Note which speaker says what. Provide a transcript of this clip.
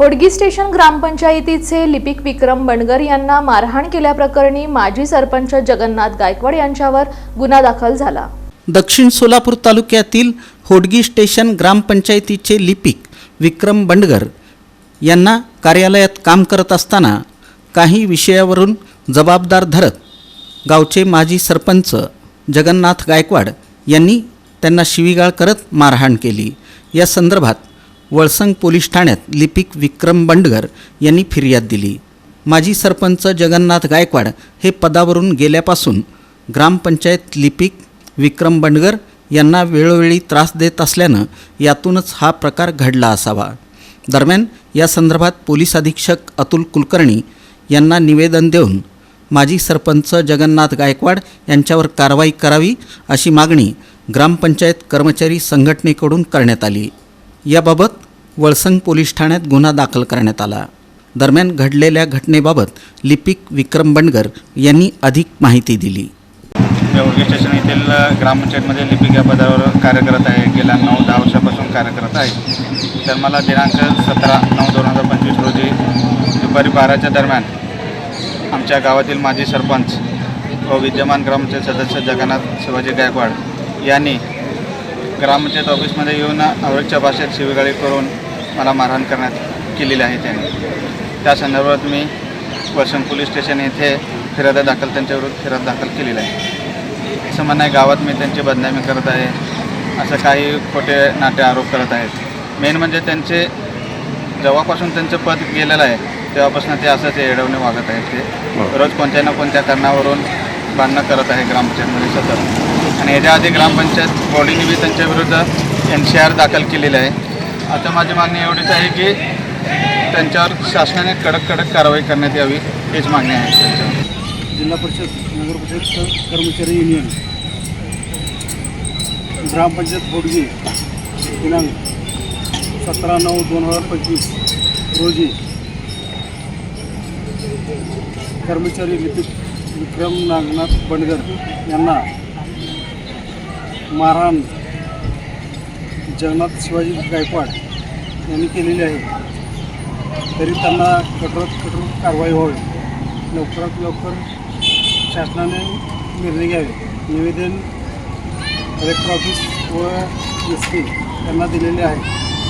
Speaker 1: Hodgi station ग्रामपंचायतीचे लिपिक विक्रम बंडगर यांना मारहाण केल्याप्रकरणी माजी सरपंच जगन्नाथ गायकवाड यांच्यावर गुन्हा दाखल झाला.
Speaker 2: दक्षिण सोलापूर तालुक्यातील होडगी स्टेशन ग्रामपंचायतीचे लिपिक विक्रम बंडगर यांना कार्यालयात काम करत असताना काही विषयावरून जबाबदार धरत गावचे माजी सरपंच जगन्नाथ गायकवाड यांनी त्यांना शिवीगाळ करत मारहाण केली. या संदर्भात वळसंग पोलीस ठाण्यात लिपिक विक्रम बंडगर यांनी फिर्याद दिली. माजी सरपंच जगन्नाथ गायकवाड हे पदावरून गेल्यापासून ग्रामपंचायत लिपिक विक्रम बंडगर यांना वेळोवेळी त्रास देत असल्यानं यातूनच हा प्रकार घडला असावा. दरम्यान या संदर्भात पोलीस अधीक्षक अतुल कुलकर्णी यांना निवेदन देऊन माजी सरपंच जगन्नाथ गायकवाड यांच्यावर कारवाई करावी अशी मागणी ग्रामपंचायत कर्मचारी संघटनेकडून करण्यात आली. याबाबत वळसंग पोलीस ठाण्यात गुन्हा दाखल करण्यात आला. दरम्यान घडलेल्या घटनेबाबत लिपिक विक्रम बंडगर यांनी अधिक माहिती दिली.
Speaker 3: उर्गे स्टेशन येथील ग्रामपंचायतमध्ये लिपिक या पदावर कार्य करत आहे. गेल्या नऊ दहा वर्षापासून कार्य करत आहे. तर मला दिनांक सतरा नऊ दोन हजार पंचवीस रोजी दुपारी बाराच्या दरम्यान आमच्या गावातील माजी सरपंच व विद्यमान ग्रामपंचायत सदस्य जगन्नाथ शिवाजी गायकवाड यांनी ग्रामपंचायत ऑफिसमध्ये येऊन आवडच्या भाषेत शिवीगाळी करून मला मारहाण करण्यात केलेली आहे त्यांनी. त्या संदर्भात मी वर्षण पोलीस स्टेशन येथे फिर्याद दाखल त्यांच्याविरुद्ध फिर्याद दाखल केलेली आहे. असं म्हणणं आहे गावात मी त्यांची बदनामी करत आहे असं काही खोटे नाटे आरोप करत आहेत. मेन म्हणजे त्यांचे जेव्हापासून त्यांचं पद गेलेलं आहे तेव्हापासून ते असंच एडवणे वागत आहेत ते. रोज कोणत्या ना कोणत्या कारणावरून भांडणं करत आहे ग्रामपंचायतमध्ये सतत. आणि याच्या आधी ग्रामपंचायत बॉडीने बी त्यांच्या विरुद्ध एन सी आर दाखल केलेलं आहे. आता माझी मागणी एवढीच आहे की त्यांच्यावर शासनाने कडक कडक कारवाई करण्यात यावी हीच मागणी आहे त्यांच्यावर.
Speaker 4: जिल्हा परिषद नगर परिषद कर्मचारी युनियन ग्रामपंचायत बोडगी दिनांक सतरा नऊ दोन हजार पंचवीस रोजी कर्मचारी लिपिक विक्रम नागनाथ बंडगर यांना मारहाण जगन्नाथ शिवाजी गायकवाड यांनी केलेली आहे. तरी त्यांना कठोरात कठोर कारवाई व्हावी. लवकरात लवकर शासनाने निर्णय घ्यावे. निवेदन कलेक्टर ऑफिस व एस पी यांना दिलेले आहे.